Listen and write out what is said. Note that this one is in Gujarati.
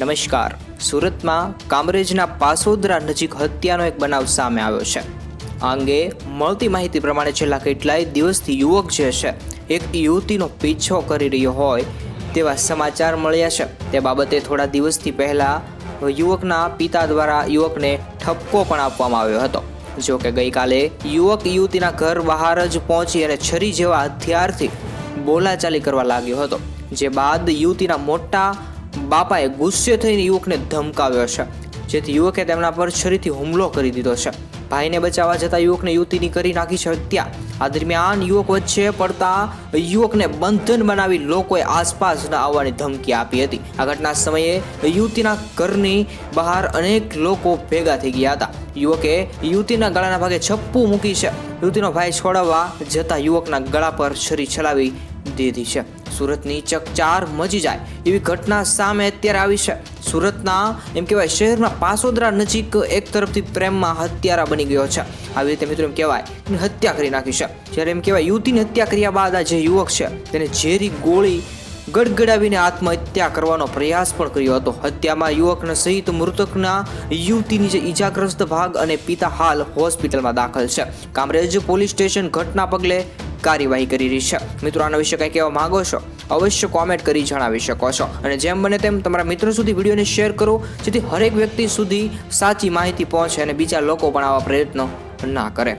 નમસ્કાર. સુરતમાં કામરેજના પાસોદરા નજીક હત્યાનો એક બનાવ સામે આવ્યો છે. આ અંગે મળતી માહિતી પ્રમાણે છેલ્લા કેટલાય દિવસથી યુવક જે છે, એક યુવતીનો પીછો કરી રહ્યો હોય તેવા સમાચાર મળ્યા છે. તે બાબતે થોડા દિવસથી પહેલાં યુવકના પિતા દ્વારા યુવકને ઠપકો પણ આપવામાં આવ્યો હતો. જો કે ગઈકાલે યુવક યુવતીના ઘર બહાર જ પહોંચી અને છરી જેવા હથિયારથી બોલાચાલી કરવા લાગ્યો હતો. જે બાદ યુવતીના મોટા બાપાએ ગુસ્સે થઈને યુવકને ધમકાવ્યો છે, જેથી યુવકે તેમના પર છરીથી હુમલો કરી દીધો છે. ભાઈને બચાવવા જતાં યુવકને યુવતીની કરી નાખી છે હત્યા. આ દરમિયાન યુવક વચ્ચે પડતા યુવકને બંધન બનાવી લોકોએ આસપાસ ન આવવાની ધમકી આપી હતી. આ ઘટના સમયે યુવતીના ઘરની બહાર અનેક લોકો ભેગા થઈ ગયા હતા. યુવકે યુવતીના ગળાના ભાગે છપ્પુ મૂકી છે. યુવતીનો ભાઈ છોડાવવા જતા યુવકના ગળા પર છરી ચલાવી દીધી છે. સુરતની ચકચાર મચી જાય એવી ઘટના સામે અત્યારે આવી છે. સુરતના એમ કહેવાય શહેરના પાસોદરા નજીક એક તરફથી પ્રેમમાં હત્યારા બની ગયો છે. આવી રીતે મિત્રો એમ કહેવાય હત્યા કરી નાખી છે. જ્યારે એમ કહેવાય, યુવતીની હત્યા કર્યા બાદ આ જે યુવક છે, તેને ઝેરી ગોળી ગડગડાવીને આત્મહત્યા કરવાનો પ્રયાસ પણ કર્યો હતો. હત્યામાં યુવકના સહિત મૃતકના યુવતીની જે ઈજાગ્રસ્ત ભાગ અને પિતા હાલ હોસ્પિટલમાં દાખલ છે. કામરેજ પોલીસ સ્ટેશન ઘટના પગલે કાર્યવાહી કરી રહી છે. મિત્રો, આના વિશે કંઈ કહેવા માંગો છો? અવશ્ય કોમેન્ટ કરી જણાવી શકો છો. અને જેમ બને તેમ તમારા મિત્રો સુધી વિડીયોને શેર કરો, જેથી હરેક વ્યક્તિ સુધી સાચી માહિતી પહોંચે અને બીજા લોકો પણ આવા પ્રયત્નો ના કરે.